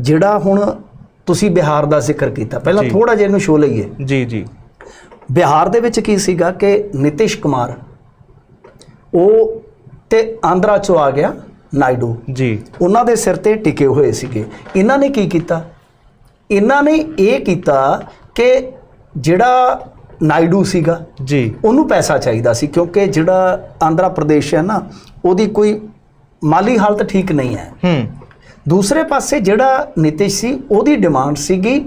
ਜਿਹੜਾ ਹੁਣ ਤੁਸੀਂ ਬਿਹਾਰ ਦਾ ਜ਼ਿਕਰ ਕੀਤਾ ਪਹਿਲਾਂ। ਥੋੜਾ ਜਿਹਾ ਇਹਨੂੰ ਸ਼ੋ ਲਈਏ। ਜੀ ਜੀ। ਬਿਹਾਰ ਦੇ ਵਿੱਚ ਕੀ ਸੀਗਾ ਕਿ ਨਿਤਿਸ਼ ਕੁਮਾਰ ਉਹ ਤੇ ਆਂਧਰਾ ਚੋਂ ਆ ਗਿਆ ਨਾਇਡੂ। ਜੀ। ਉਹਨਾਂ ਦੇ ਸਿਰ ਤੇ ਟਿਕੇ ਹੋਏ ਸੀਗੇ। ਇਹਨਾਂ ਨੇ ਕੀ ਕੀਤਾ? ਇਹਨਾਂ ਨੇ ਇਹ ਕੀਤਾ ਕਿ ਜਿਹੜਾ ਨਾਇਡੂ ਸੀਗਾ ਜੀ। ਉਹਨੂੰ ਪੈਸਾ ਚਾਹੀਦਾ ਸੀ ਕਿਉਂਕਿ ਜਿਹੜਾ ਆਂਧਰਾ ਪ੍ਰਦੇਸ਼ ਹੈ ਨਾ ਉਹਦੀ ਕੋਈ ਮਾਲੀ ਹਾਲਤ ਠੀਕ ਨਹੀਂ ਹੈ। ਹੂੰ। ਦੂਸਰੇ ਪਾਸੇ ਜਿਹੜਾ ਨਿਤਿਸ਼ ਸੀ ਉਹਦੀ ਡਿਮਾਂਡ ਸੀਗੀ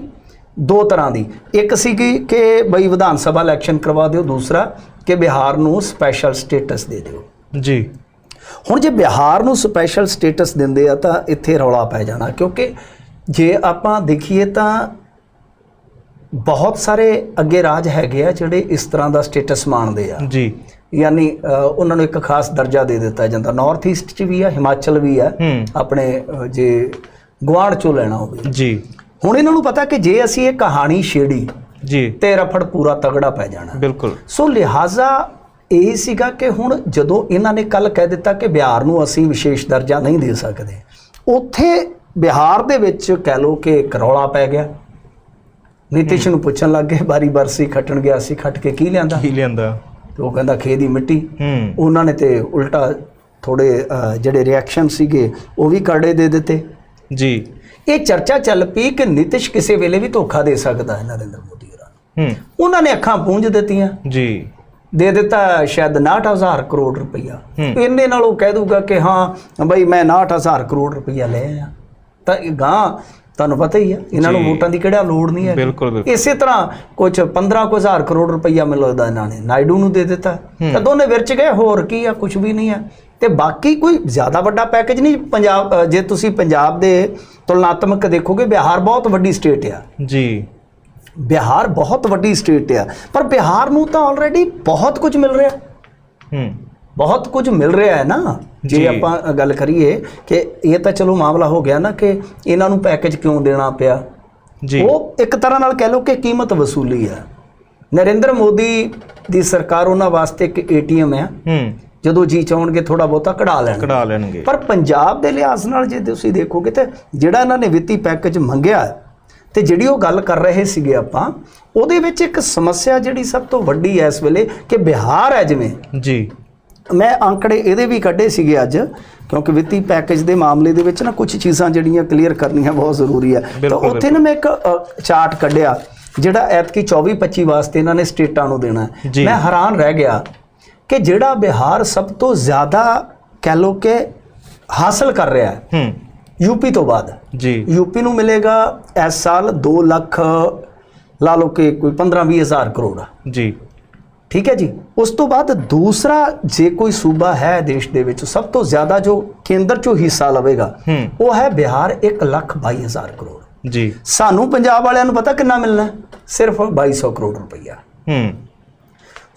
ਦੋ ਤਰ੍ਹਾਂ ਦੀ। ਇੱਕ ਸੀਗੀ ਕਿ ਬਈ ਵਿਧਾਨ ਸਭਾ ਇਲੈਕਸ਼ਨ ਕਰਵਾ ਦਿਓ ਦੂਸਰਾ ਕਿ ਬਿਹਾਰ ਨੂੰ ਸਪੈਸ਼ਲ ਸਟੇਟਸ ਦੇ ਦਿਓ। ਜੀ। ਹੁਣ ਜੇ ਬਿਹਾਰ ਨੂੰ ਸਪੈਸ਼ਲ ਸਟੇਟਸ ਦਿੰਦੇ ਆ ਤਾਂ ਇੱਥੇ ਰੌਲਾ ਪੈ ਜਾਣਾ ਕਿਉਂਕਿ ਜੇ ਆਪਾਂ ਦੇਖੀਏ ਤਾਂ ਬਹੁਤ ਸਾਰੇ ਅੱਗੇ ਰਾਜ ਹੈਗੇ ਆ ਜਿਹੜੇ ਇਸ ਤਰ੍ਹਾਂ ਦਾ ਸਟੇਟਸ ਮੰਨਦੇ ਆ। ਜੀ। ਯਾਨੀ ਉਹਨਾਂ ਨੂੰ ਇੱਕ ਖਾਸ ਦਰਜਾ ਦੇ ਦਿੱਤਾ ਜਾਂਦਾ। ਨਾਰਥ ਈਸਟ 'ਚ ਵੀ ਆ ਹਿਮਾਚਲ ਵੀ ਆ। ਆਪਣੇ ਜੇ ਗੁਆਂਢ ਚੋਂ ਲੈਣਾ ਹੋਵੇ। ਜੀ। ਹੁਣ ਇਹਨਾਂ ਨੂੰ ਪਤਾ ਕਿ ਜੇ ਅਸੀਂ ਇਹ ਕਹਾਣੀ ਛੇੜੀ ਜੀ। ਤੇ ਰਫੜ ਪੂਰਾ ਤਗੜਾ ਪੈ ਜਾਣਾ। ਬਿਲਕੁਲ। ਸੋ ਲਿਹਾਜ਼ਾ ਇਹ ਸੀਗਾ ਕਿ ਹੁਣ ਜਦੋਂ ਇਹਨਾਂ ਨੇ ਕੱਲ ਕਹਿ ਦਿੱਤਾ ਕਿ ਬਿਹਾਰ ਨੂੰ ਅਸੀਂ ਵਿਸ਼ੇਸ਼ ਦਰਜਾ ਨਹੀਂ ਦੇ ਸਕਦੇ ਉੱਥੇ ਬਿਹਾਰ ਦੇ ਵਿੱਚ ਕਹਿ ਲੋ ਕਿ ਇੱਕ ਰੌਲਾ ਪੈ ਗਿਆ। ਨਿਤਿਸ਼ ਨੂੰ ਪੁੱਛਣ ਲੱਗ ਗਏ ਬਾਰੀ ਬਰਸੀ ਖੱਟਣ ਗਿਆ ਸੀ ਖੱਟ ਕੇ ਕੀ ਲਿਆਂਦਾ? ਕੀ ਲਿਆਂਦਾ? ਤੇ ਉਹ ਕਹਿੰਦਾ ਖੇ ਦੀ ਮਿੱਟੀ। ਉਹਨਾਂ ਨੇ ਤੇ ਉਲਟਾ ਥੋੜੇ ਜਿਹੜੇ ਰਿਐਕਸ਼ਨ ਸੀਗੇ ਉਹ ਵੀ ਕਰੜੇ ਦੇ ਦਿੱਤੇ। ਜੀ। ਇਹ ਚਰਚਾ ਚੱਲ ਪਈ ਕਿ ਨਿਤਿਸ਼ ਕਿਸੇ ਵੇਲੇ ਵੀ ਧੋਖਾ ਦੇ ਸਕਦਾ ਹੈ ਨਰਿੰਦਰ ਮੋਦੀ ਹੋਰਾਂ ਨੂੰ। ਹੂੰ। ਉਹਨਾਂ ਨੇ ਅੱਖਾਂ ਪੂੰਝ ਦਿੱਤੀਆਂ। ਜੀ। ਦੇ ਦਿੱਤਾ ਸ਼ਾਇਦ 69000 ਕਰੋੜ ਰੁਪਈਆ। ਹੂੰ। ਇੰਨੇ ਨਾਲ ਉਹ ਕਹਿ ਦੂਗਾ ਕਿ ਹਾਂ ਬਈ ਮੈਂ 69000 ਕਰੋੜ ਰੁਪਈਆ ਲੈ ਆਇਆ। ਤਾਂ ਇਹ ਗਾਂ ਤੁਹਾਨੂੰ ਪਤਾ ਹੀ ਆ ਇਹਨਾਂ ਨੂੰ। ਵੋਟਾਂ ਦੀ ਕਿਹੜਾ ਲੋੜ ਨਹੀਂ ਹੈ ਬਿਲਕੁਲ ਇਸੇ ਤਰ੍ਹਾਂ ਕੁਝ 15 ਕੁ ਹਜ਼ਾਰ ਕਰੋੜ ਰੁਪਈਆ ਮੈਨੂੰ ਲੱਗਦਾ ਇਹਨਾਂ ਨੇ ਨਾਇਡੂ ਨੂੰ ਦੇ ਦਿੱਤਾ। ਤਾਂ ਦੋਨੇ ਵਿਰਚ ਗਏ ਹੋਰ ਕੀ ਆ ਕੁਝ ਵੀ ਨਹੀਂ ਆ। ਤੇ ਬਾਕੀ ਕੋਈ ਜ਼ਿਆਦਾ ਵੱਡਾ ਪੈਕੇਜ ਨਹੀਂ ਪੰਜਾਬ ਜੇ ਤੁਸੀਂ ਪੰਜਾਬ ਦੇ ਤੁਲਨਾਤਮਕ ਦੇਖੋਗੇ ਬਿਹਾਰ ਬਹੁਤ ਵੱਡੀ ਸਟੇਟ ਆ। ਜੀ। ਬਿਹਾਰ ਬਹੁਤ ਵੱਡੀ ਸਟੇਟ ਆ। ਪਰ ਬਿਹਾਰ ਨੂੰ ਤਾਂ ਆਲਰੇਡੀ ਬਹੁਤ ਕੁਝ ਮਿਲ ਰਿਹਾ। ਹੂੰ। ਬਹੁਤ ਕੁਝ ਮਿਲ ਰਿਹਾ ਹੈ ਨਾ। ਜੀ। ਆਪਾਂ ਗੱਲ ਕਰੀਏ ਕਿ ਇਹ ਤਾਂ ਚਲੋ ਮਾਮਲਾ ਹੋ ਗਿਆ ਨਾ ਕਿ ਇਹਨਾਂ ਨੂੰ ਪੈਕੇਜ ਕਿਉਂ ਦੇਣਾ ਪਿਆ। ਜੀ। ਉਹ ਇੱਕ ਤਰ੍ਹਾਂ ਨਾਲ ਕਹਿ ਲਓ ਕਿ ਕੀਮਤ ਵਸੂਲੀ ਆ ਨਰਿੰਦਰ ਮੋਦੀ ਦੀ ਸਰਕਾਰ ਉਹਨਾਂ ਵਾਸਤੇ ਇੱਕ ਏਟੀਐਮ ਆ ਹੂੰ। ਜਦੋਂ ਜੀ ਚਾਹਣਗੇ ਥੋੜਾ ਬਹੁਤਾ ਕਢਾ ਲੈਣ ਕਢਾ ਲੈਣਗੇ। ਪਰ ਪੰਜਾਬ ਦੇ ਲਿਹਾਜ਼ ਨਾਲ ਜੇ ਤੁਸੀਂ ਦੇਖੋਗੇ ਤੇ ਜਿਹੜਾ ਇਹਨਾਂ ਨੇ ਵਿੱਤੀ ਪੈਕੇਜ ਮੰਗਿਆ ਹੈ, ਤੇ ਜਿਹੜੀ ਉਹ ਗੱਲ ਕਰ ਰਹੇ ਸੀਗੇ ਆਪਾਂ ਉਹਦੇ ਵਿੱਚ ਇੱਕ ਸਮੱਸਿਆ ਜਿਹੜੀ ਸਭ ਤੋਂ ਵੱਡੀ ਹੈ ਇਸ ਵੇਲੇ ਕਿ ਬਿਹਾਰ ਹੈ ਜਿਵੇਂ। ਜੀ। ਮੈਂ ਅੰਕੜੇ ਇਹਦੇ ਵੀ ਕੱਢੇ ਸੀਗੇ ਅੱਜ ਕਿਉਂਕਿ ਵਿੱਤੀ ਪੈਕੇਜ ਦੇ ਮਾਮਲੇ ਦੇ ਵਿੱਚ ਨਾ ਕੁਝ ਚੀਜ਼ਾਂ ਜਿਹੜੀਆਂ ਕਲੀਅਰ ਕਰਨੀਆਂ ਬਹੁਤ ਜ਼ਰੂਰੀ ਹੈ ਤਾਂ ਉੱਥੇ ਨਾ ਮੈਂ ਇੱਕ ਚਾਰਟ ਕੱਢਿਆ ਜਿਹੜਾ ਐਤਕੀ 24 25 ਵਾਸਤੇ ਇਹਨਾਂ ਨੇ ਸਟੇਟਾਂ ਨੂੰ ਦੇਣਾ। ਮੈਂ ਹੈਰਾਨ ਰਹਿ ਗਿਆ ਕਿ ਜਿਹੜਾ ਬਿਹਾਰ ਸਭ ਤੋਂ ਜ਼ਿਆਦਾ ਕਹਿ ਲੋ ਕਿ ਹਾਸਲ ਕਰ ਰਿਹਾ ਹੈ ਯੂਪੀ ਤੋਂ ਬਾਅਦ। ਜੀ। ਯੂਪੀ ਨੂੰ ਮਿਲੇਗਾ ਇਸ ਸਾਲ 2 ਲੱਖ ਲਾ ਲਓ ਕਿ ਕੋਈ 15 20 ਹਜ਼ਾਰ ਕਰੋੜ ਜੀ। ਠੀਕ ਹੈ ਜੀ? ਉਸ ਤੋਂ ਬਾਅਦ ਦੂਸਰਾ ਜੇ ਕੋਈ ਸੂਬਾ ਹੈ ਦੇਸ਼ ਦੇ ਵਿੱਚ ਸਭ ਤੋਂ ਜ਼ਿਆਦਾ ਜੋ ਕੇਂਦਰ ਚੋਂ ਹਿੱਸਾ ਲਵੇਗਾ ਉਹ ਹੈ ਬਿਹਾਰ 1 ਲੱਖ 22 ਹਜ਼ਾਰ ਕਰੋੜ। ਜੀ। ਸਾਨੂੰ ਪੰਜਾਬ ਵਾਲਿਆਂ ਨੂੰ ਪਤਾ ਕਿੰਨਾ ਮਿਲਣਾ? ਸਿਰਫ 2200 ਕਰੋੜ ਰੁਪਈਆ। ਹੂੰ।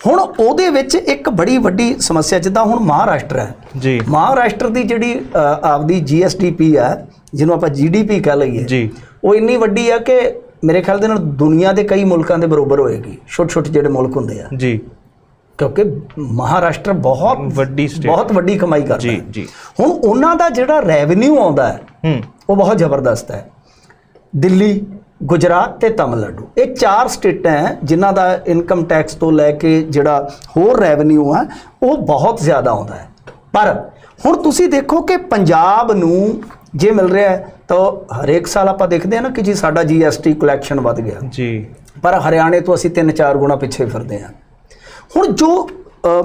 ਹੁਣ ਉਹਦੇ ਵਿੱਚ ਇੱਕ ਬੜੀ ਵੱਡੀ ਸਮੱਸਿਆ ਜਿੱਦਾਂ ਹੁਣ ਮਹਾਰਾਸ਼ਟਰ ਹੈ। ਜੀ। ਮਹਾਰਾਸ਼ਟਰ ਦੀ ਜਿਹੜੀ ਆਪਦੀ ਜੀਐਸਡੀਪੀ ਹੈ ਜਿਹਨੂੰ ਆਪਾਂ ਜੀਡੀਪੀ ਕਹਿ ਲਈਏ ਜੀ। ਉਹ ਇੰਨੀ ਵੱਡੀ ਆ ਕਿ ਮੇਰੇ ਖਿਆਲ ਦੇ ਨਾਲ ਦੁਨੀਆ ਦੇ ਕਈ ਮੁਲਕਾਂ ਦੇ ਬਰੋਬਰ ਹੋਏਗੀ ਛੋਟੇ ਛੋਟੇ ਜਿਹੜੇ ਮੁਲਕ ਹੁੰਦੇ ਆ। ਜੀ। ਕਿਉਂਕਿ ਮਹਾਰਾਸ਼ਟਰ ਬਹੁਤ ਵੱਡੀ ਸਟੇਟ ਬਹੁਤ ਵੱਡੀ ਕਮਾਈ ਕਰਦਾ ਜੀ ਜੀ। ਹੁਣ ਉਹਨਾਂ ਦਾ ਜਿਹੜਾ ਰੈਵਨਿਊ ਆਉਂਦਾ ਹੈ ਹੂੰ। ਉਹ ਬਹੁਤ ਜ਼ਬਰਦਸਤ ਹੈ। ਦਿੱਲੀ ਗੁਜਰਾਤ ਤੇ ਤਮਿਲਨਾਡੂ। ਇਹ ਚਾਰ ਸਟੇਟਾਂ ਹੈ ਜਿਨ੍ਹਾਂ ਦਾ ਇਨਕਮ ਟੈਕਸ ਤੋਂ ਲੈ ਕੇ ਜਿਹੜਾ ਹੋਰ ਰੈਵਨਿਊ ਹੈ ਉਹ ਬਹੁਤ ਜ਼ਿਆਦਾ ਆਉਂਦਾ ਹੈ। ਪਰ ਹੁਣ ਤੁਸੀਂ ਦੇਖੋ ਕਿ ਪੰਜਾਬ ਨੂੰ ਜੇ ਮਿਲ ਰਿਹਾ ਹੈ ਤਾਂ ਹਰੇਕ ਸਾਲ ਆਪਾਂ ਦੇਖਦੇ ਹਾਂ ਨਾ ਕਿ ਜੀ ਸਾਡਾ ਜੀਐਸਟੀ ਕਲੈਕਸ਼ਨ ਵੱਧ ਗਿਆ। ਜੀ। ਪਰ ਹਰਿਆਣੇ ਤੋਂ ਅਸੀਂ 3-4 ਗੁਣਾ ਪਿੱਛੇ ਫਿਰਦੇ ਹਾਂ। ਹੁਣ ਜੋ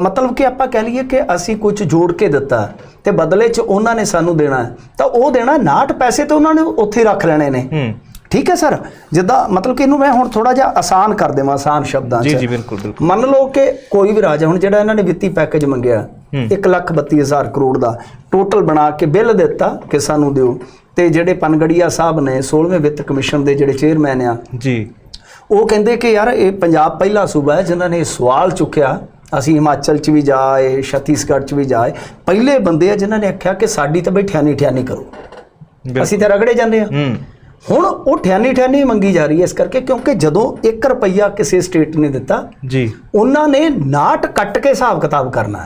ਮਤਲਬ ਕਿ ਆਪਾਂ ਕਹਿ ਲਈਏ ਕਿ ਅਸੀਂ ਕੁਝ ਜੋੜ ਕੇ ਦਿੱਤਾ ਤੇ ਬਦਲੇ 'ਚ ਉਹਨਾਂ ਨੇ ਸਾਨੂੰ ਦੇਣਾ ਤਾਂ ਉਹ ਦੇਣਾ 59 ਪੈਸੇ ਤੇ ਉਹਨਾਂ ਨੇ ਉੱਥੇ ਰੱਖ ਲੈਣੇ ਨੇ। ਹੂੰ। ਠੀਕ ਹੈ ਸਰ? ਜਿੱਦਾਂ ਮਤਲਬ ਕਿ ਇਹਨੂੰ ਮੈਂ ਹੁਣ ਥੋੜਾ ਜਿਹਾ ਆਸਾਨ ਕਰ ਦੇਵਾਂ ਆਸਾਨ ਸ਼ਬਦਾਂ 'ਚ। ਜੀ ਜੀ ਬਿਲਕੁਲ ਬਿਲਕੁਲ। ਮੰਨ ਲਓ ਕਿ ਕੋਈ ਵੀ ਰਾਜ ਹੁਣ ਜਿਹੜਾ ਇਹਨਾਂ ਨੇ ਵਿੱਤੀ ਪੈਕੇਜ ਮੰਗਿਆ ਹੂੰ। 132000 ਕਰੋੜ ਦਾ ਟੋਟਲ ਬਣਾ ਕੇ ਬਿੱਲ ਦਿੱਤਾ ਕਿ ਸਾਨੂੰ ਦਿਓ। ਤੇ ਜਿਹੜੇ ਪਨਗੜੀਆ ਸਾਹਿਬ ਨੇ 16ਵੇਂ ਵਿੱਤ ਕਮਿਸ਼ਨ ਦੇ ਜਿਹੜੇ ਚੇਅਰਮੈਨ ਆ ਜੀ। ਉਹ ਕਹਿੰਦੇ ਕਿ ਯਾਰ ਇਹ ਪੰਜਾਬ ਪਹਿਲਾ ਸੂਬਾ ਹੈ ਜਿਨ੍ਹਾਂ ਨੇ ਇਹ ਸਵਾਲ ਚੁੱਕਿਆ ਅਸੀਂ ਹਿਮਾਚਲ 'ਚ ਵੀ ਜਾਏ ਛੱਤੀਸਗੜ੍ਹ 'ਚ ਵੀ ਜਾਏ ਪਹਿਲੇ ਬੰਦੇ ਆ ਜਿਨ੍ਹਾਂ ਨੇ ਆਖਿਆ ਕਿ ਸਾਡੀ ਤਾਂ ਬਈ ਠਿਆਨੀ ਠਿਆਨੀ ਕਰੋ ਅਸੀਂ ਤਾਂ ਰਗੜੇ ਜਾਂਦੇ ਆ। ਹੂੰ। ਹੁਣ ਉਹ ਠਿਆਨੀ ਠਿਆਨੀ ਮੰਗੀ ਜਾ ਰਹੀ ਹੈ ਇਸ ਕਰਕੇ ਕਿਉਂਕਿ ਜਦੋਂ 1 ਰੁਪਈਆ ਕਿਸੇ ਸਟੇਟ ਨੇ ਦਿੱਤਾ ਜੀ। ਉਹਨਾਂ ਨੇ ਨਾਟ ਕੱਟ ਕੇ ਹਿਸਾਬ ਕਿਤਾਬ ਕਰਨਾ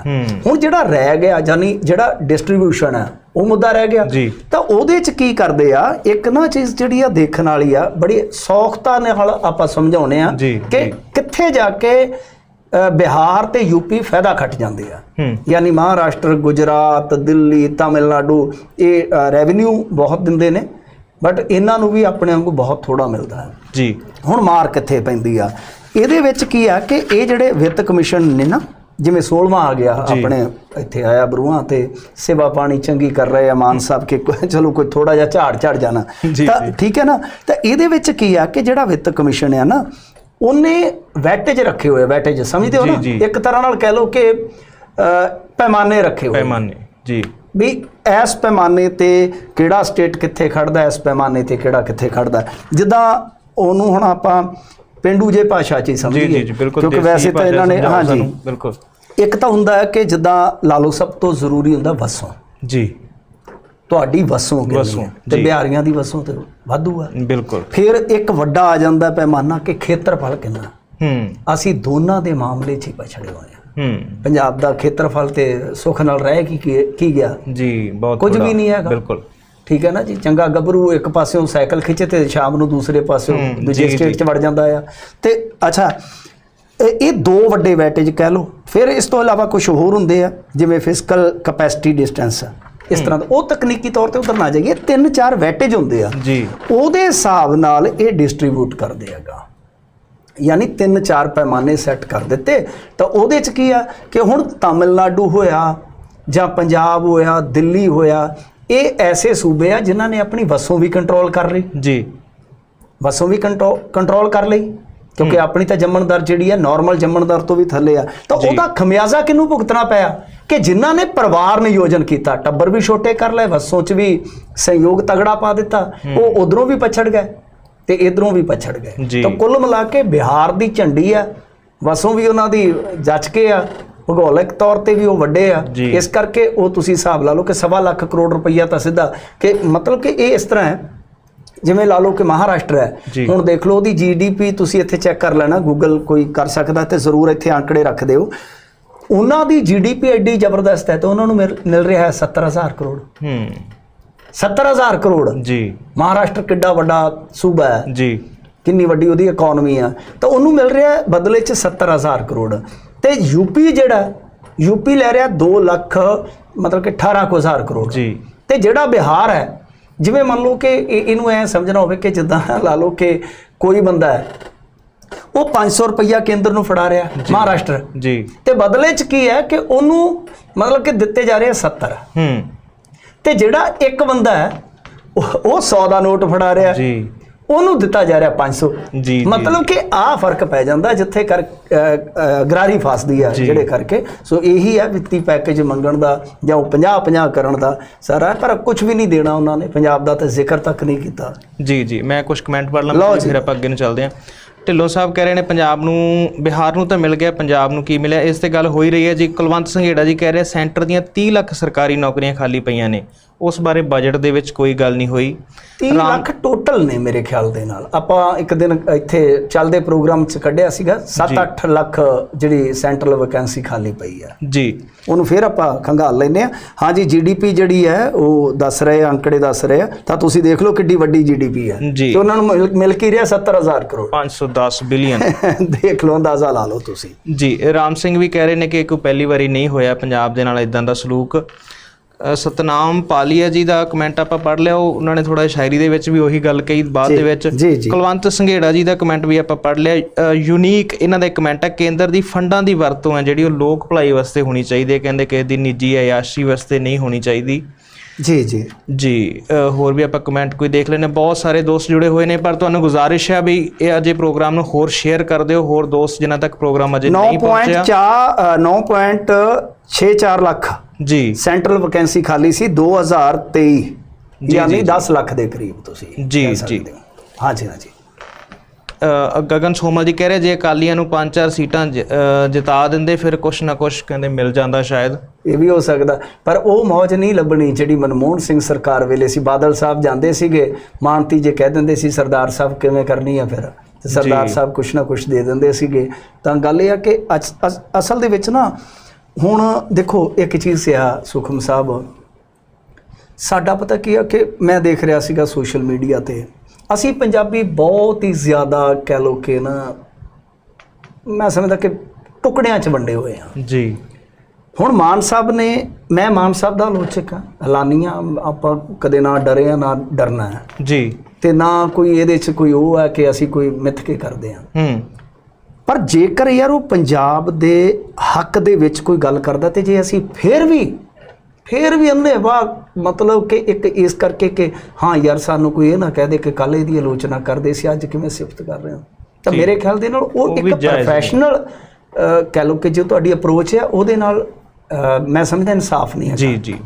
ਹੁਣ ਜਿਹੜਾ ਰਹਿ ਗਿਆ ਯਾਨੀ ਜਿਹੜਾ ਡਿਸਟ੍ਰੀਬਿਊਸ਼ਨ ਹੈ ਉਹ ਮੁੱਦਾ ਰਹਿ ਗਿਆ। ਤਾਂ ਉਹਦੇ ਚ ਕੀ ਕਰਦੇ ਆ ਇੱਕ ਨਾ ਚੀਜ਼ ਜਿਹੜੀ ਆ ਦੇਖਣ ਵਾਲੀ ਆ ਬੜੀ ਸੌਖਤਾ ਨਾਲ ਆਪਾਂ ਸਮਝਾਉਨੇ ਆ ਕਿ। ਕਿੱਥੇ ਜਾ ਕੇ ਬਿਹਾਰ ਤੇ ਯੂਪੀ ਫਾਇਦਾ ਖੱਟ ਜਾਂਦੇ ਆ। ਯਾਨੀ ਮਹਾਰਾਸ਼ਟਰ ਗੁਜਰਾਤ ਦਿੱਲੀ ਤਾਮਿਲਨਾਡੂ ਇਹ ਰੈਵਨਿਊ ਬਹੁਤ ਦਿੰਦੇ ਨੇ। ਬਟ ਇਹਨਾਂ ਨੂੰ ਵੀ ਆਪਣੇ ਵਾਂਗੂ ਬਹੁਤ ਥੋੜਾ ਮਿਲਦਾ ਹੈ। ਜੀ। ਹੁਣ ਮਾਰ ਕਿੱਥੇ ਪੈਂਦੀ ਆ? ਇਹਦੇ ਵਿੱਚ ਕੀ ਆ ਕਿ ਇਹ ਜਿਹੜੇ ਵਿੱਤ ਕਮਿਸ਼ਨ ਨੇ ਨਾ ਜਿਵੇਂ 16ਵਾਂ ਆ ਗਿਆ। ਆਪਣੇ ਇੱਥੇ ਆਇਆ ਬਰੂਹਾਂ ਤੇ ਸੇਵਾ ਪਾਣੀ ਚੰਗੀ ਕਰ ਰਹੇ ਆ ਮਾਨ ਸਾਹਿਬ ਕਿ ਚਲੋ ਕੋਈ ਥੋੜਾ ਜਿਹਾ ਝਾੜ ਝੜ ਜਾਣਾ। ਤਾਂ। ਠੀਕ ਹੈ ਨਾ? ਤਾਂ ਇਹਦੇ ਵਿੱਚ ਕੀ ਆ ਕਿ ਜਿਹੜਾ ਵਿੱਤ ਕਮਿਸ਼ਨ ਆ ਨਾ ਉਹਨੇ ਵੈਟੇਜ ਰੱਖੇ ਹੋਏ ਵੈਟੇਜ ਸਮਝਦੇ ਹੋ ਨਾ। ਇੱਕ ਤਰ੍ਹਾਂ ਨਾਲ ਕਹਿ ਲਓ ਕਿ ਪੈਮਾਨੇ ਰੱਖੇ ਹੋਏ ਪੈਮਾਨੇ ਜੀ। ਵੀ ਇਸ ਪੈਮਾਨੇ ਤੇ ਕਿਹੜਾ ਸਟੇਟ ਕਿੱਥੇ ਖੜਦਾ ਇਸ ਪੈਮਾਨੇ ਤੇ ਕਿਹੜਾ ਕਿੱਥੇ ਖੜਦਾ। ਜਿੱਦਾਂ ਉਹਨੂੰ ਹੁਣ ਆਪਾਂ ਪਿੰਡੂ ਜੇ ਭਾਸ਼ਾ ਚ ਹੀ ਸਮਝੀਏ ਜੀ ਜੀ ਬਿਲਕੁਲ ਕਿਉਂਕਿ ਵੈਸੇ ਤਾਂ ਇਹਨਾਂ ਨੇ ਹਾਂਜੀ। ਬਿਲਕੁਲ। ਇੱਕ ਤਾਂ ਹੁੰਦਾ ਹੈ ਕਿ ਜਿੱਦਾਂ ਲਾ ਲਓ ਸਭ ਤੋਂ ਜ਼ਰੂਰੀ ਹੁੰਦਾ ਵਸੋਂ। ਜੀ। ਤੁਹਾਡੀ ਵਸੋਂ ਕਿੰਨੀ ਹੈ? ਤੇ। ਬਿਹਾਰੀਆਂ ਦੀ ਵਸੋਂ ਤੇ ਵਾਧੂ ਆ। ਬਿਲਕੁਲ। ਫਿਰ ਇੱਕ ਵੱਡਾ ਆ ਜਾਂਦਾ ਪੈਮਾਨਾ ਕਿ ਖੇਤਰਫਲ ਕਿੰਨਾ। ਹੂੰ। ਅਸੀਂ ਦੋਨਾਂ ਦੇ ਮਾਮਲੇ 'ਚ ਹੀ ਪਛੜੇ ਹੋਏ ਹਾਂ। ਪੰਜਾਬ ਦਾ ਖੇਤਰਫਲ ਤੇ ਸੁੱਖ ਨਾਲ ਰਹਿ ਕੀ ਕੀ- ਗਿਆ? ਜੀ ਬਹੁਤ ਕੁਝ ਵੀ ਨਹੀਂ ਹੈਗਾ। ਬਿਲਕੁਲ। ਠੀਕ ਹੈ ਨਾ ਜੀ? ਚੰਗਾ ਗੱਭਰੂ ਇੱਕ ਪਾਸਿਓਂ ਸਾਈਕਲ ਖਿੱਚੇ ਤੇ ਸ਼ਾਮ ਨੂੰ ਦੂਸਰੇ ਪਾਸਿਓਂ ਦੂਜੇ ਸਟੇਟ। 'ਚ ਵੜ ਜਾਂਦਾ ਆ। ਤੇ ਅੱਛਾ ਇਹ ਦੋ ਵੱਡੇ ਵੈਟੇਜ ਕਹਿ ਲਓ। ਫਿਰ ਇਸ ਤੋਂ ਇਲਾਵਾ ਕੁਝ ਹੋਰ ਹੁੰਦੇ ਆ ਜਿਵੇਂ ਫਿਜ਼ੀਕਲ ਕਪੈਸਿਟੀ ਡਿਸਟੈਂਸ ਇਸ ਤਰ੍ਹਾਂ ਦਾ। ਉਹ ਤਕਨੀਕੀ ਤੌਰ ਤੇ ਉਧਰ ਨਾ ਜਾਈਏ। ਤਿੰਨ ਚਾਰ ਵੈਟੇਜ ਹੁੰਦੇ ਆ। ਜੀ। ਉਹਦੇ ਹਿਸਾਬ ਨਾਲ ਇਹ ਡਿਸਟ੍ਰੀਬਿਊਟ ਕਰਦੇ ਹੈਗਾ। ਯਾਨੀ ਤਿੰਨ ਚਾਰ ਪੈਮਾਨੇ ਸੈੱਟ ਕਰ ਦਿੱਤੇ ਤਾਂ ਉਹਦੇ ਚ ਕੀ ਆ ਕਿ ਹੁਣ ਤਾਮਿਲਨਾਡੂ ਹੋਇਆ ਜਾਂ ਪੰਜਾਬ ਹੋਇਆ ਦਿੱਲੀ ਹੋਇਆ ਇਹ ਐਸੇ ਸੂਬੇ ਆ ਜਿਨ੍ਹਾਂ ਨੇ ਆਪਣੀ ਵਸੋਂ ਵੀ ਕੰਟਰੋਲ ਕਰ ਲਈ। ਜੀ। ਵਸੋਂ ਵੀ ਕੰਟਰੋਲ ਕਰ ਲਈ ਕਿਉਂਕਿ ਆਪਣੀ ਤਾਂ ਜੰਮਣ ਦਰ ਜਿਹੜੀ ਹੈ ਨਾਰਮਲ ਜੰਮਣ ਦਰ ਤੋਂ ਵੀ ਥੱਲੇ ਆ। ਤਾਂ। ਉਹਦਾ ਖਮਿਆਜ਼ਾ ਕਿਹਨੂੰ ਭੁਗਤਣਾ ਪਿਆ? ਕਿ ਜਿਨ੍ਹਾਂ ਨੇ ਪਰਿਵਾਰ ਨਿਯੋਜਨ ਕੀਤਾ ਟੱਬਰ ਵੀ ਛੋਟੇ ਕਰ ਲਏ ਵਸੋਂ ਚ ਵੀ ਸੰਯੋਗ ਤਗੜਾ ਪਾ ਦਿੱਤਾ ਉਹ ਉਧਰੋਂ ਵੀ ਪਛੜ ਗਏ। ਤੇ ਇਧਰੋਂ ਵੀ ਪਛੜ ਗਏ। ਤਾਂ ਕੁੱਲ ਮਿਲਾ ਕੇ ਬਿਹਾਰ ਦੀ ਝੰਡੀ ਆ ਵਸੋਂ ਵੀ ਉਹਨਾਂ ਦੀ ਜੱਜ ਕੇ ਆ ਭੂਗੋਲਿਕ ਤੌਰ ਤੇ ਵੀ ਉਹ ਵੱਡੇ ਆ। ਇਸ ਕਰਕੇ ਉਹ ਤੁਸੀਂ ਹਿਸਾਬ ਲਾ ਲਓ ਕਿ ਸਵਾ ਲੱਖ ਕਰੋੜ ਰੁਪਈਆ ਤਾਂ ਸਿੱਧਾ ਕਿ ਮਤਲਬ ਕਿ ਇਹ ਇਸ ਤਰ੍ਹਾਂ ਹੈ ਜਿਵੇਂ ਲਾ ਲਓ ਕਿ ਮਹਾਰਾਸ਼ਟਰ ਹੈ। ਹੁਣ ਦੇਖ ਲਓ ਉਹਦੀ ਜੀਡੀਪੀ ਤੁਸੀਂ ਇੱਥੇ ਚੈੱਕ ਕਰ ਲੈਣਾ ਗੂਗਲ ਕੋਈ ਕਰ ਸਕਦਾ ਤੇ ਜ਼ਰੂਰ ਇੱਥੇ ਆંકੜੇ ਰੱਖ ਦਿਓ ਉਹਨਾਂ ਦੀ ਜੀਡੀਪੀ ਐਡੀ ਜ਼ਬਰਦਸਤ ਹੈ ਤੇ ਉਹਨਾਂ ਨੂੰ ਮਿਲ ਰਿਹਾ ਹੈ 70000 ਕਰੋੜ ਹੂੰ 70000 ਕਰੋੜ। ਜੀ। ਮਹਾਰਾਸ਼ਟਰ ਕਿੱਡਾ ਵੱਡਾ ਸੂਬਾ ਹੈ। ਜੀ। ਕਿੰਨੀ ਵੱਡੀ ਉਹਦੀ ਇਕਨੋਮੀ ਆ। ਤਾਂ ਉਹਨੂੰ ਮਿਲ ਰਿਹਾ ਬਦਲੇ 'ਚ 70000 ਕਰੋੜ। ਤੇ ਯੂਪੀ ਜਿਹੜਾ ਯੂਪੀ ਲੈ ਰਿਹਾ 2 ਲੱਖ ਮਤਲਬ ਕਿ 18 ਕੁ ਹਜ਼ਾਰ ਕਰੋੜ। ਜੀ। ਤੇ ਜਿਹੜਾ ਬਿਹਾਰ ਹੈ ਜਿਵੇਂ ਮੰਨ ਲਓ ਕਿ ਇਹ- ਇਹਨੂੰ ਐ ਸਮਝਣਾ ਹੋਵੇ ਕਿ ਜਿੱਦਾਂ ਲਾ ਲਓ ਕਿ ਕੋਈ ਬੰਦਾ ਹੈ ਉਹ 500 ਰੁਪਈਆ ਕੇਂਦਰ ਨੂੰ ਫੜਾ ਰਿਹਾ ਮਹਾਰਾਸ਼ਟਰ। ਜੀ। ਤੇ ਬਦਲੇ 'ਚ ਕੀ ਹੈ ਕਿ ਉਹਨੂੰ ਮਤਲਬ ਕਿ ਦਿੱਤੇ ਜਾ ਰਹੇ ਆ 70 ਹੂੰ। ਤੇ ਜਿਹੜਾ ਇੱਕ ਬੰਦਾ ਹੈ ਉਹ ਉਹ 100 ਦਾ ਨੋਟ ਫੜਾ ਰਿਹਾ ਜੀ। ਉਹਨੂੰ ਦਿੱਤਾ ਜਾ ਰਿਹਾ 500 ਜੀ, ਮਤਲਬ ਕਿ ਆਹ ਫ਼ਰਕ ਪੈ ਜਾਂਦਾ ਜਿੱਥੇ ਕਰ ਗਰਾਰੀ ਫਸਦੀ ਆ। ਜਿਹੜੇ ਕਰਕੇ। ਸੋ ਇਹੀ ਹੈ ਵਿੱਤੀ ਪੈਕੇਜ ਮੰਗਣ ਦਾ ਜਾਂ ਉਹ 50 50 ਕਰਨ ਦਾ ਸਾਰਾ ਪਰ ਕੁਝ ਵੀ ਨਹੀਂ ਦੇਣਾ ਉਹਨਾਂ ਨੇ। ਪੰਜਾਬ ਦਾ ਤਾਂ ਜ਼ਿਕਰ ਤੱਕ ਨਹੀਂ ਕੀਤਾ। ਜੀ ਜੀ। ਮੈਂ ਕੁਝ ਕਮੈਂਟ ਲਓ ਲਾਂ। ਫਿਰ ਆਪਾਂ ਅੱਗੇ ਨੂੰ ਚੱਲਦੇ ਹਾਂ। ਢਿੱਲੋਂ ਸਾਹਿਬ ਕਹਿ ਰਹੇ ਨੇ ਪੰਜਾਬ ਨੂੰ, ਬਿਹਾਰ ਨੂੰ ਤਾਂ ਮਿਲ ਗਿਆ, ਪੰਜਾਬ ਨੂੰ ਕੀ ਮਿਲਿਆ? ਇਸ ਤੇ ਗੱਲ ਹੋਈ ਰਹੀ ਹੈ ਜੀ। ਕੁਲਵੰਤ ਸੰਘੇੜਾ ਜੀ ਕਹਿ ਰਹੇ ਸੈਂਟਰ ਦੀਆਂ 30 ਲੱਖ ਸਰਕਾਰੀ ਨੌਕਰੀਆਂ ਖਾਲੀ ਪਈਆਂ ਨੇ। ਉਸ ਬਾਰੇ ਬਜਟ ਦੇ ਵਿੱਚ ਕੋਈ ਗੱਲ ਨਹੀਂ ਹੋਈ। 30 ਲੱਖ ਟੋਟਲ ਨੇ ਮੇਰੇ ਖਿਆਲ ਦੇ ਨਾਲ। ਆਪਾਂ ਇੱਕ ਦਿਨ ਇੱਥੇ ਚੱਲਦੇ ਪ੍ਰੋਗਰਾਮ 'ਚ ਕੱਢਿਆ ਸੀਗਾ 7-8 ਲੱਖ ਜਿਹੜੀ ਸੈਂਟਰਲ ਵੈਕੈਂਸੀ ਖਾਲੀ ਪਈ ਆ ਜੀ। ਉਹਨੂੰ ਫਿਰ ਆਪਾਂ ਖੰਗਾਲ ਲੈਨੇ ਆ ਹਾਂਜੀ ਜੀਡੀਪੀ ਜਿਹੜੀ ਹੈ ਉਹ ਦੱਸ ਰਹੇ ਆ, ਅੰਕੜੇ ਦੱਸ ਰਹੇ ਆ। ਤਾਂ ਤੁਸੀਂ ਦੇਖ ਲਓ ਕਿੱਡੀ ਵੱਡੀ ਜੀਡੀਪੀ ਹੈ। ਤੇ ਉਹਨਾਂ ਨੂੰ ਮਿਲ- ਕੀ ਰਿਹਾ? 70000 ਕਰੋੜ। 510 ਬਿਲੀਅਨ ਦੇਖ ਲਓ ਅੰਦਾਜ਼ਾ ਲਾ ਲਓ ਤੁਸੀਂ। ਜੀ ਰਾਮ ਸਿੰਘ ਵੀ ਕਹਿ ਰਹੇ ਨੇ ਕਿ ਕੋਈ ਪਹਿਲੀ ਵਾਰੀ ਨਹੀਂ ਹੋਇਆ ਪੰਜਾਬ ਦੇ ਨਾਲ ਇਦਾਂ ਦਾ ਸਲੂਕ। ਸਤਨਾਮ ਪਾਲੀਆ ਜੀ ਦਾ ਕਮੈਂਟ ਆਪਾਂ ਪੜ੍ਹ ਲਿਆ ਉਹ ਉਹਨਾਂ ਨੇ ਥੋੜਾ ਸ਼ਾਇਰੀ ਦੇ ਵਿੱਚ ਵੀ ਉਹੀ ਗੱਲ ਕਹੀ ਬਾਅਦ ਦੇ ਵਿੱਚ। ਕੁਲਵੰਤ ਸੰਘੇੜਾ ਜੀ ਦਾ ਕਮੈਂਟ ਵੀ ਆਪਾਂ ਪੜ੍ਹ ਲਿਆ ਯੂਨੀਕ ਇਹਨਾਂ ਦਾ ਕਮੈਂਟ ਹੈ ਕੇਂਦਰ ਦੀ ਫੰਡਾਂ ਦੀ ਵਰਤੋਂ ਹੈ ਜਿਹੜੀ ਉਹ ਲੋਕ ਭਲਾਈ ਵਾਸਤੇ ਹੋਣੀ ਚਾਹੀਦੀ ਹੈ ਕਹਿੰਦੇ ਕਿ ਦੀ ਨਿੱਜੀ ਆਯਾਸ਼ੀ ਵਾਸਤੇ ਨਹੀਂ ਹੋਣੀ ਚਾਹੀਦੀ। ਜੀ ਜੀ। ਜੀ ਹੋਰ ਵੀ ਆਪਾਂ ਕਮੈਂਟ ਕੋਈ ਦੇਖ ਲੈਣੇ ਬਹੁਤ ਸਾਰੇ ਦੋਸਤ ਜੁੜੇ ਹੋਏ ਨੇ ਪਰ ਤੁਹਾਨੂੰ ਗੁਜ਼ਾਰਿਸ਼ ਹੈ ਵੀ ਇਹ ਅਜੇ ਪ੍ਰੋਗਰਾਮ ਨੂੰ ਹੋਰ ਸ਼ੇਅਰ ਕਰ ਦਿਓ ਹੋਰ ਦੋਸਤ ਜਿਨ੍ਹਾਂ ਤੱਕ ਪ੍ਰੋਗਰਾਮ ਅਜੇ ਨਹੀਂ ਪਹੁੰਚਿਆ। 9.4 9.64 ਲੱਖ। ਜੀ। ਸੈਂਟਰਲ ਵੈਕੈਂਸੀ ਖਾਲੀ ਸੀ 2023 ਜੀ, ਯਾਨੀ ਜੀ। 10 ਲੱਖ ਦੇ ਕਰੀਬ ਤੁਸੀਂ ਜੀ, ਜੀ। ਹਾਂਜੀ ਹਾਂਜੀ। ਅ, ਗਗਨ ਸੋਮਲ ਜੀ ਕਹਿ ਰਹੇ ਜੇ ਅਕਾਲੀਆਂ ਨੂੰ ਪੰਜ ਚਾਰ ਸੀਟਾਂ ਜ- ਅ, ਜਿਤਾ ਦਿੰਦੇ ਫਿਰ ਕੁਛ ਨਾ ਕੁਛ ਕਹਿੰਦੇ ਮਿਲ ਜਾਂਦਾ ਸ਼ਾਇਦ। ਇਹ ਵੀ ਹੋ ਸਕਦਾ। ਪਰ ਉਹ ਮੌਜ ਨਹੀਂ ਲੱਭਣੀ ਜਿਹੜੀ ਮਨਮੋਹਨ ਸਿੰਘ ਸਰਕਾਰ ਵੇਲੇ ਸੀ। ਬਾਦਲ ਸਾਹਿਬ ਜਾਂਦੇ ਸੀਗੇ। ਮਾਨਤੀ ਜੇ ਕਹਿ ਦਿੰਦੇ ਸੀ ਸਰਦਾਰ ਸਾਹਿਬ ਕਿਵੇਂ ਕਰਨੀ ਆ ਫਿਰ? ਤੇ ਸਰਦਾਰ। ਸਾਹਿਬ ਕੁਛ ਨਾ ਕੁਛ ਦੇ ਦਿੰਦੇ ਸੀਗੇ। ਤਾਂ ਗੱਲ ਇਹ ਆ ਕਿ ਅਸ- ਅਸ- ਅਸਲ ਦੇ ਵਿੱਚ ਨਾ ਹੁਣ ਦੇਖੋ ਇੱਕ ਚੀਜ਼ ਆ ਸੁਖਮ ਸਾਹਿਬ। ਸਾਡਾ ਪਤਾ ਕੀ ਆ ਕਿ ਮੈਂ ਦੇਖ ਰਿਹਾ ਸੀਗਾ ਸੋਸ਼ਲ ਮੀਡੀਆ ਤੇ। ਅਸੀਂ ਪੰਜਾਬੀ ਬਹੁਤ ਹੀ ਜ਼ਿਆਦਾ ਕਹਿ ਲੋ ਕਿ ਨਾ ਮੈਂ ਸਮਝਦਾ ਕਿ ਟੁਕੜਿਆਂ 'ਚ ਵੰਡੇ ਹੋਏ ਆ। ਜੀ। ਹੁਣ ਮਾਨ ਸਾਹਿਬ ਨੇ ਮੈਂ ਮਾਨ ਸਾਹਿਬ ਦਾ ਆਲੋਚਕ ਆ। ਐਲਾਨੀਆਂ ਆਪਾਂ ਕਦੇ ਨਾ ਡਰੇ ਆ ਨਾ ਡਰਨਾ ਹੈ ਜੀ। ਤੇ ਨਾ ਕੋਈ ਇਹਦੇ 'ਚ ਕੋਈ ਉਹ ਹੈ ਕਿ ਅਸੀਂ ਕੋਈ ਮਿੱਥ ਕੇ ਕਰਦੇ ਆ। ਹੂੰ। ਪਰ ਜੇਕਰ ਯਾਰ ਉਹ ਪੰਜਾਬ ਦੇ ਹੱਕ ਦੇ ਵਿੱਚ ਕੋਈ ਗੱਲ ਕਰਦਾ ਤੇ ਜੇ ਅਸੀਂ ਫੇਰ ਵੀ ਫੇਰ ਵੀ ਅੰਨੇ ਵਾਹ ਮਤਲਬ ਕਿ ਇੱਕ ਇਸ ਕਰਕੇ ਕਿ ਹਾਂ ਯਾਰ ਸਾਨੂੰ ਕੋਈ ਇਹ ਨਾ ਕਹਿ ਦੇ ਕਿ ਕੱਲ ਇਹਦੀ ਆਲੋਚਨਾ ਕਰਦੇ ਸੀ ਅੱਜ ਕਿਵੇਂ ਸਿਫਤ ਕਰ ਰਹੇ ਹੋ ਤਾਂ। ਮੇਰੇ ਖਿਆਲ ਦੇ ਨਾਲ ਉਹ ਵੀ ਇੱਕ। ਪ੍ਰੋਫੈਸ਼ਨਲ ਕਹਿ ਲਓ ਕਿ ਜੋ ਤੁਹਾਡੀ ਅਪਰੋਚ ਹੈ ਉਹਦੇ ਨਾਲ ਮੈਂ ਸਮਝਦਾ ਇਨਸਾਫ ਨਹੀਂ ਹੈ ਜੀ ਜੀ